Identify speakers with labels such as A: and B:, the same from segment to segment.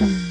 A: Mm-hmm.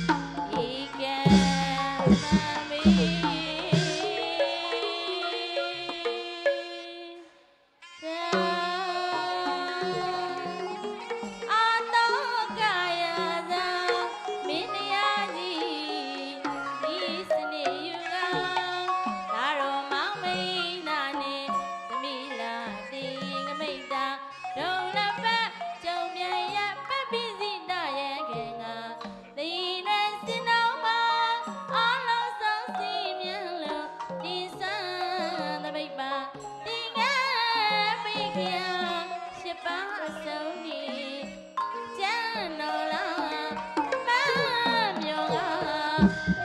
A: သာ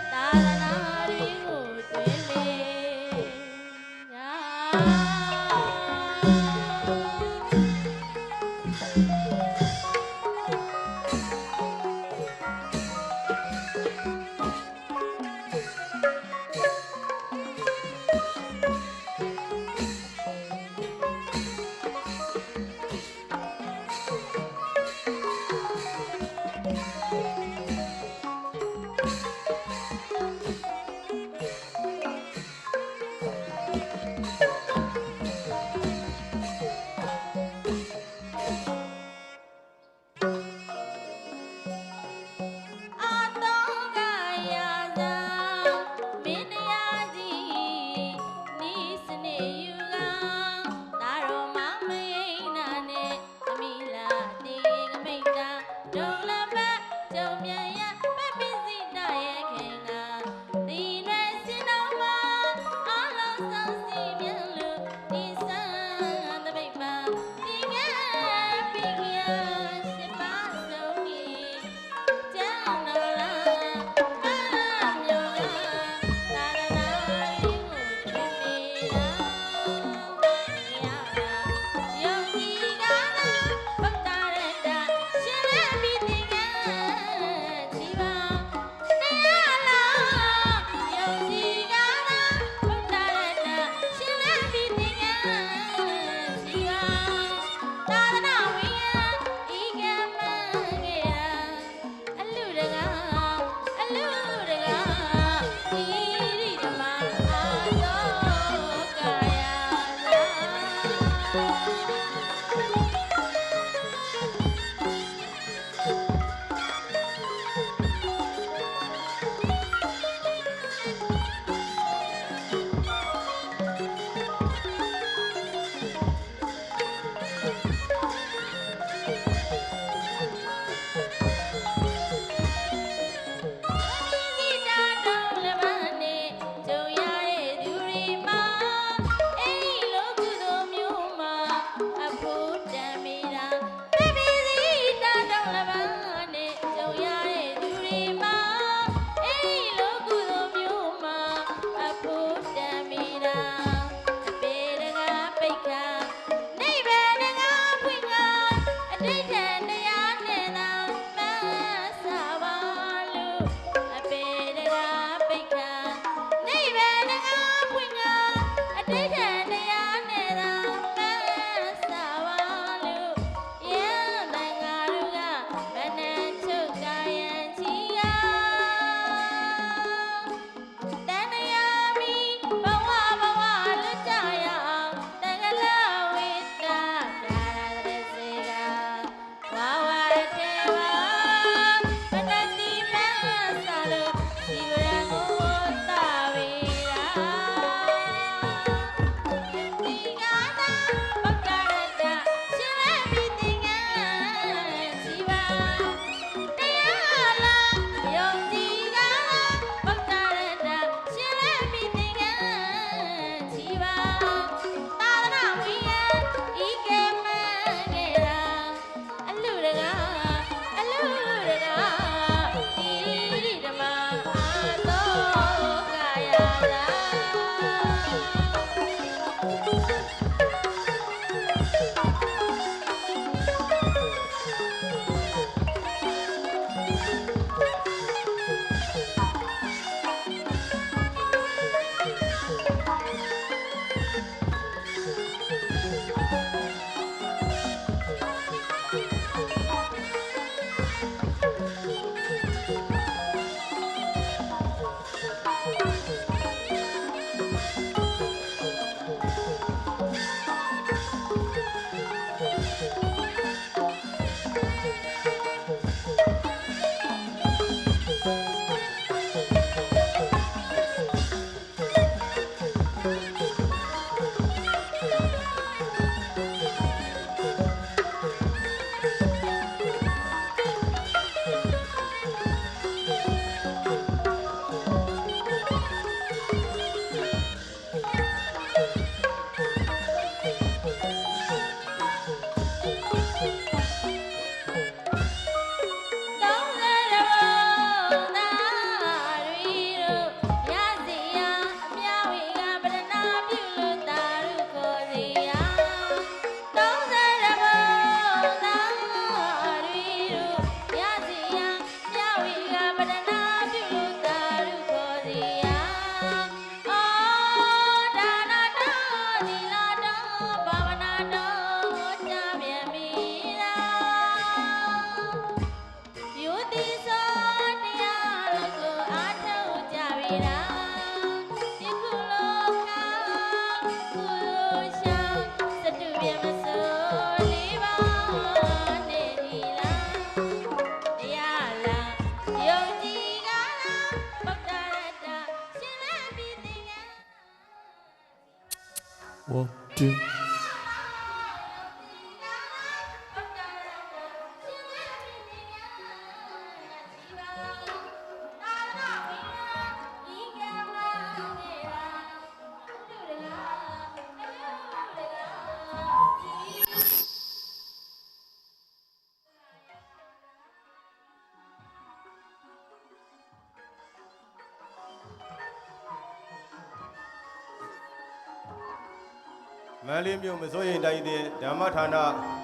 A: န္တလေးမြို့မစိုးရင်တိုင်းတဲ့
B: ဓမ္မဌာန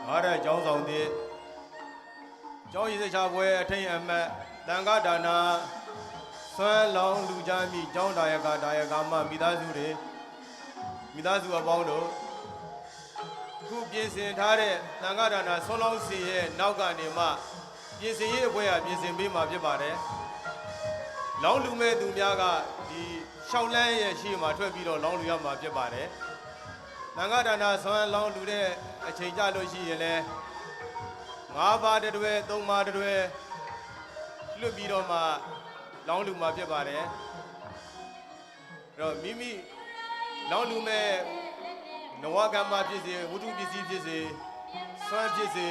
B: ငါးရက်ကျောင်းဆောင်တဲ့ကျောင်းရည်စချပွဲအထိန်အမတ်တန်ခါဒါနာဆွမ်းလောင်းလူကြမိကျောင်းဒါယကဒါယကမမိသားစုတွေမိသားစုအပေါင်းတို့ခုပြင်ဆင်ထားတဲ့တန်ခါဒါနာဆွမ်းလောင်းစီရဲ့နောက်ကနေမှပြင်ဆင်ရေးအဖွဲ့ကပြင်ဆင်ပေးမှာဖြစ်ပါတယ်လောင်းလူမဲ့သူများကဒီရှောက်လန်းရဲ့ရှေ့မှာထွက်ပြီးတော့လောင်းလူရမှာဖြစ်ပါတယ် သံဃာဒါနာဆွမ်းလောင်းလူတဲ့အချိန်ကြလို့ရှိရင်လဲ၅ပါးတစ်တွဲ၃ပါးတစ်တွဲလွတ်ပြီးတော့မှလောင်းလူမှာဖြစ်ပါတယ်အဲ့တော့မိမိလောင်းလူမဲ့နဝကမ္မဖြစ်စေဝတ္ထုပစ္စည်းဖြစ်စေဆွမ်းဖြစ်စေ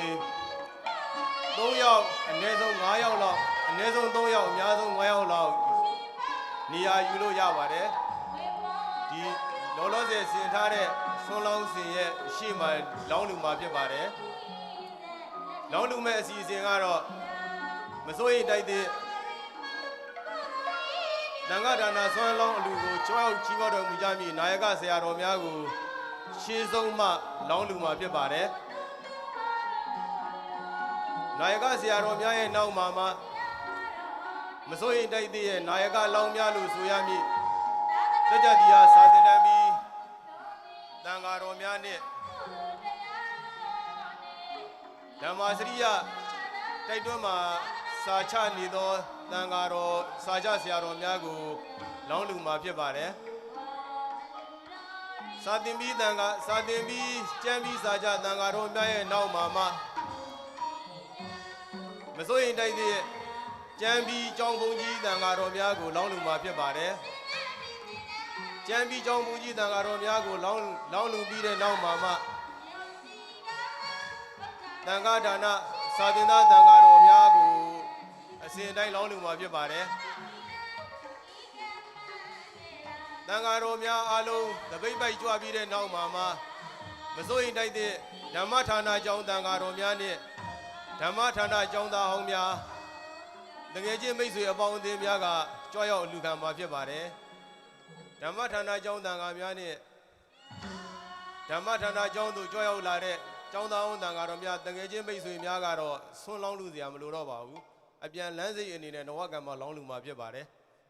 B: ၃ယောက်အနည်းဆုံး၅ယောက်လောက်အနည်းဆုံး၃ယောက်အများဆုံး၅ယောက်လောက်နေရာယူလို့ရပါတယ်ဒီလောလောဆယ်ဆင်ထားတဲ့ ဆွန်းလောင်းစင်ရဲ့အရှိမလောင်းလူမှာဖြစ်ပါတယ်။လောင်းလူမဲ့အစီအစဉ်ကတော့မစိုးရင်တိုက်တဲ့တန်ခါဒါနာဆွမ်းလောင်းအလူကိုကြောက်ချီးပွားတော်မူကြမည်နာယကဆရာတော်များကိုရှင်းဆုံးမှလောင်းလူမှာဖြစ်ပါတယ်။နာယကဆရာတော်များရဲ့နောက်မှာမှမစိုးရင်တိုက်တဲ့ရဲ့နာယကလောင်းများလို့ဆိုရမည်တကြတိယစာသင်တန်းပြီးတန် ဃာတော်များနှင့်ဓမ္မစရိယတိုက်တွန်းမှာစာချနေသောတန်ဃာတော်စာချဆရာတော်များကို လောင်းလူမှာဖြစ်ပါတယ်စာသင်ပြီးတန်ဃာစာသင်ပြီးကျမ်းပြီးစာချတန်ဃာတော်များရဲ့နောက်မှာမှမစိုးရင်တိုက်တဲ့ကျမ်းပြီးကြောင်းဘုံကြီးတန်ဃာတော်များကိုလောင်းလူမှာဖြစ်ပါတယ် ကျမ်းပြီးကြောင်းမူကြီးတန်ဃာတော်များကိုလောင်းလောင်းလူပြီးတဲ့နောက်မှာမှတန်ဃာဒါနစာသင်သားတန်ဃာတော်များကိုအစဉ်တိုင်းလောင်းလူမှာဖြစ်ပါတယ်တန်ဃာတော်များအားလုံးတပိတ်ပိုက်ကြွပြီးတဲ့နောက်မှာမှမစိုးရင်တိုက်တဲ့ဓမ္မဌာနကျောင်းတန်ဃာတော်များနဲ့ဓမ္မဌာနကျောင်းသားဟောင်းများတကယ်ချင်းမိတ်ဆွေအပေါင်းအသင်းများကကြွရောက်အလူခံမှာဖြစ်ပါတယ် ဓမ္မဌာနကျောင်းတန်ဃာများနဲ့ဓမ္မဌာနကျောင်းသို့ကြွရောက်လာတဲ့ကျောင်းသားအောင်တန်ဃာတော်များတငယ်ချင်းမိတ်ဆွေများကတော့ဆွန်းလောင်းလူစရာမလိုတော့ပါဘူးအပြန်လမ်းစိတ်အနေနဲ့နဝကံမလောင်းလူမှာဖြစ်ပါတယ်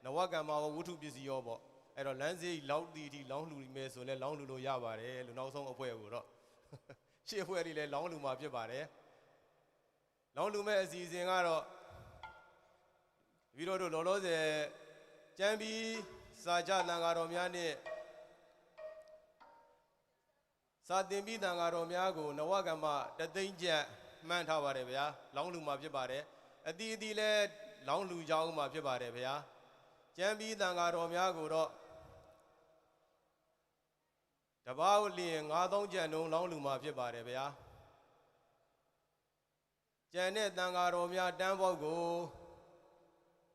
B: နဝကံမဝတ္ထုပစ္စည်းရောပေါ့အဲ့တော့လမ်းစိတ်လောက်တီတီလောင်းလူမယ်ဆိုလဲလောင်းလူလို့ရပါတယ်လို့နောက်ဆုံးအဖွဲ့ကိုတော့ရှေ့အဖွဲ့တွေလည်းလောင်းလူမှာဖြစ်ပါတယ်လောင်းလူမဲ့အစီအစဉ်ကတော့ပြီးတော့တို့လောလောဆယ်ကျမ်းပြီး စာကြတန်ဃာတော်များနှင့်စာသင်ပြီးတန်ဃာတော်များကိုနဝကမ္မတသိန်းကျပ်မှန်းထားပါတယ်ဗျာလောင်းလူမှာဖြစ်ပါတယ်အတီးအတီးလဲလောင်းလူကြောင်းမှာဖြစ်ပါတယ်ဗျာကျမ်းပြီးတန်ဃာတော်များကိုတော့တပားလျင်9000ကျပ်နှုန်းလောင်းလူမှာဖြစ်ပါတယ်ဗျာကျန်တဲ့တန်ဃာတော်များတန်းပေါက်ကို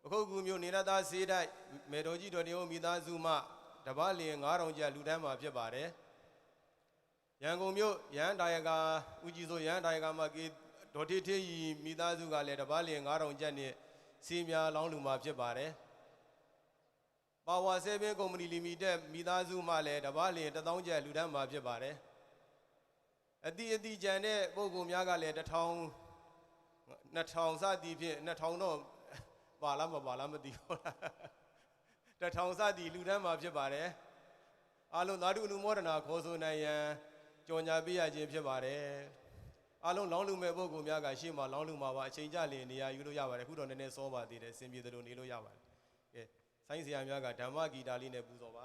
B: အခုကူမျိုးနေရသားစေးတိုက်မေတော်ကြီးတော်တေဦးမိသားစုမှတပတ်လျင်9000ကျပ်လူတန်းမှာဖြစ်ပါတယ်ရန်ကုန်မြို့ရဟန်းဒါယကာဦးကြီးဆိုရဟန်းဒါယကာမှာကေဒေါ်ထေထေရီမိသားစုကလည်းတပတ်လျင်9000ကျပ်နဲ့စီးများလောင်းလူမှာဖြစ်ပါတယ်ပါဝါဆေးဘင်းကုမ္ပဏီလီမိတက်မိသားစုမှလည်းတပတ်လျင်1000ကျပ်လူတန်းမှာဖြစ်ပါတယ်အတိအတိကျန်တဲ့ပုံကူများကလည်း1000 2000စသည်ဖြင့်2000တော့ ပါလားမပါလားမသိဘူးတထောင်စသည်လူတန်းမှာဖြစ်ပါတယ်အားလုံးသာဓုအနုမောဒနာခေါ်ဆိုနိုင်ရန်ကြော်ညာပေးရခြင်းဖြစ်ပါတယ်အားလုံးလောင်းလူမဲ့ပုဂ္ဂိုလ်များကရှေ့မှာလောင်းလူမှာပါအချိန်ကြလင်နေရာယူလို့ရပါတယ်ခုတော့နည်းနည်းစောပါသေးတယ်အစဉ်ပြေသလိုနေလို့ရပါတယ်ကဲဆိုင်းဆရာများကဓမ္မဂီတာလေးနဲ့ပူဇော်ပါ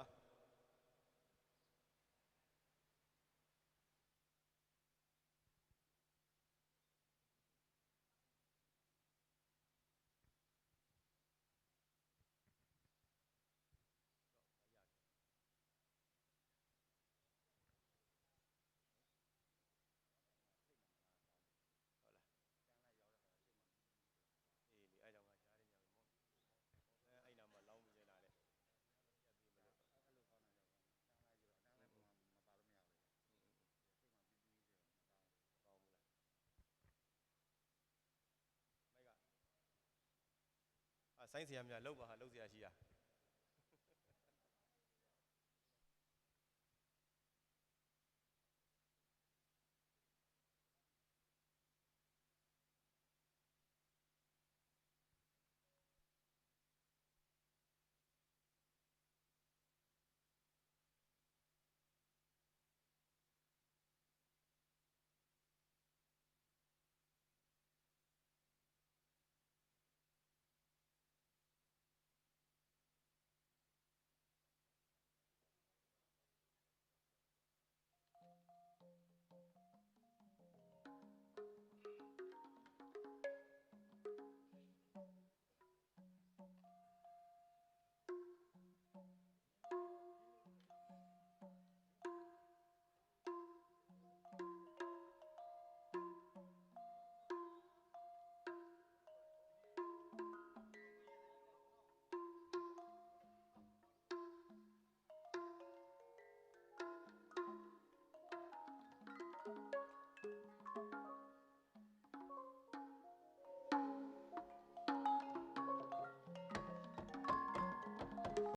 B: ဆိုင်းဆရာများလောက်ပါဟာလောက်ဆရာရှိတာ Thank you.